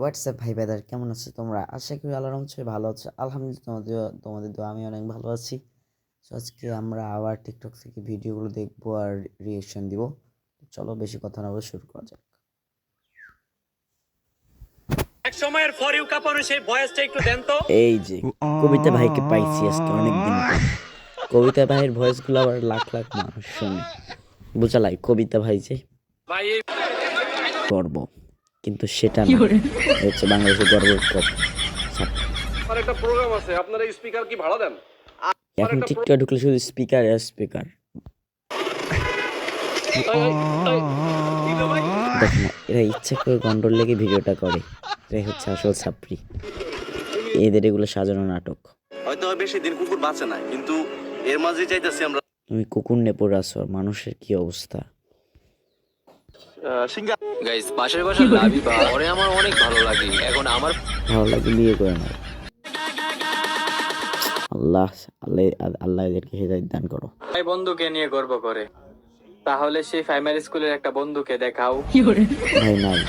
WhatsApp ভাই বেদার কেমন আছো তোমরা? আশা করি আল্লাহর রহমতে ভালো আছো। আলহামদুলিল্লাহ তোমাদের তোমাদের দোয়া আমি অনেক ভালো আছি। তো আজকে আমরা আবার টিকটক থেকে ভিডিওগুলো দেখব আর রিয়েকশন দিব। চলো বেশি কথা না বলে শুরু করা যাক। এক সময়ের ফর ইউ কাপানো সেই ভয়েসটা একটু দেন তো। এই যে কবিতা ভাইকে পাইছি আজকে অনেক দিন কবিতা ভাইয়ের ভয়েসগুলো আবার লাখ লাখ মানুষ শোনে। বুঝালাই কবিতা ভাই যে ভাই গর্ব কিন্তু সেটা না। হচ্ছে বাংলাদেশের গর্বের কপ একটা প্রোগ্রাম আছে আপনারা স্পিকার কি ভাড়া দেন? এখন টিকটক ঢুকলে শুধু স্পিকার আর স্পিকার এরা ইচ্ছা করে গন্ডল লেগে ভিডিওটা করে। এরাই হচ্ছে আসল ছাপড়ি। এদের এগুলো সাজানো নাটক। হয়তো বেশি দিন কুকুর বাঁচে না কিন্তু এর মাঝে চাইতেছি আমরা তুমি কুকুর আর মানুষের কি অবস্থা? সিঙ্গা গাইস পাশের বাসার লাভি ওরে আমার অনেক ভালো লাগে। এখন আমার ভালো লাগে বিয়ে করে নাও। আল্লাহ আল্লাহ আল্লাহ এদেরকে হেদায়ত দান করো। ভাই বন্ধুকে নিয়ে গর্ব করে। তাহলে সেই প্রাইমারি স্কুলের একটা বন্ধুকে দেখাও। ভাই নাই।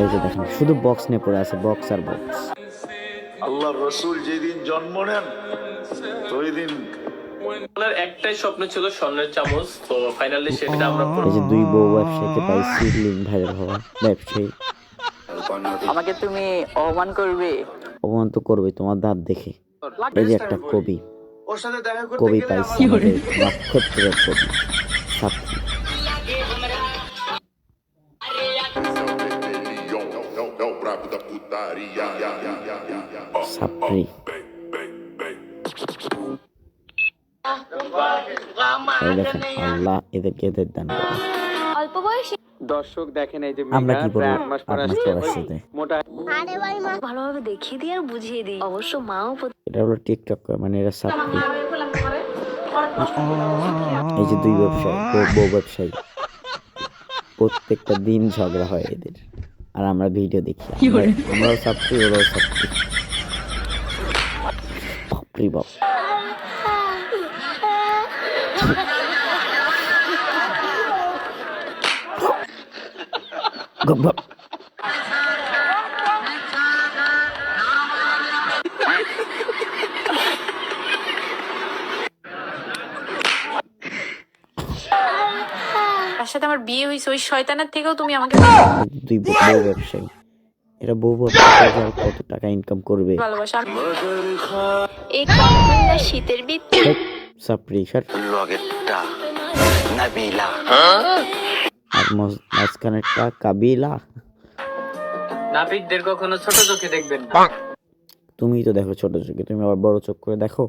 এই যে দেখেন শুধু বক্স নিয়ে পড়ে আছে বক্স আর বক্স আল্লাহ রসুল যেদিন জন্ম নেন ওই দিন ওনার একটাই স্বপ্ন ছিল স্বর্ণের চামচ। তো ফাইনালি সেটা আমরা এই যে দুই বউ ব্যবসায়ীকে পাইছি লিঙ্ক ভাইরাল হওয়া ব্যবসায়ী। আমাকে তুমি অপমান করবে? অপমান তো করবে তোমার দাঁত দেখে। এই যে একটা কবি। ওর সাথে দেখা করতে কবি পাইছি নক্ষত্রের কবি ছাত্রী ছাত্রী দেখেন আল্লাহ এদেরকে এদের দান করে অল্প বয়সে দর্শক দেখেন এই যে আমরা কি বলব আট মাস পর আসছে। মোটা আরে ভাই মা ভালোভাবে দেখিয়ে দিই আর বুঝিয়ে দিই। অবশ্য মাও এটা হলো টিকটক মানে এরা ছাত্রী এই যে দুই ব্যবসায়ী বউ- ব্যবসায়ী। প্রত্যেকটা দিন ঝগড়া হয় এদের। আর আমরা ভিডিও দেখি। আমরা- আমরাও ছাত্রী ওরাও ছাত্রী বাপরে বাপ। তার সাথে আমার বিয়ে হয়েছে ওই শয়তানের থেকেও তুমি আমাকে দুই বউ ব্যবসায়ী। এরা বউ ব্যবসা কত টাকা ইনকাম করবে। ভালোবাসা। এই শীতের বৃত্তি নাবিলা। আর মাঝখানেরটা কাবিলা। নাপিতদের কখনো ছোট চোখে দেখবেন তুমি তো দেখো ছোট চোখে তুমি আবার বড় চোখ করে দেখো।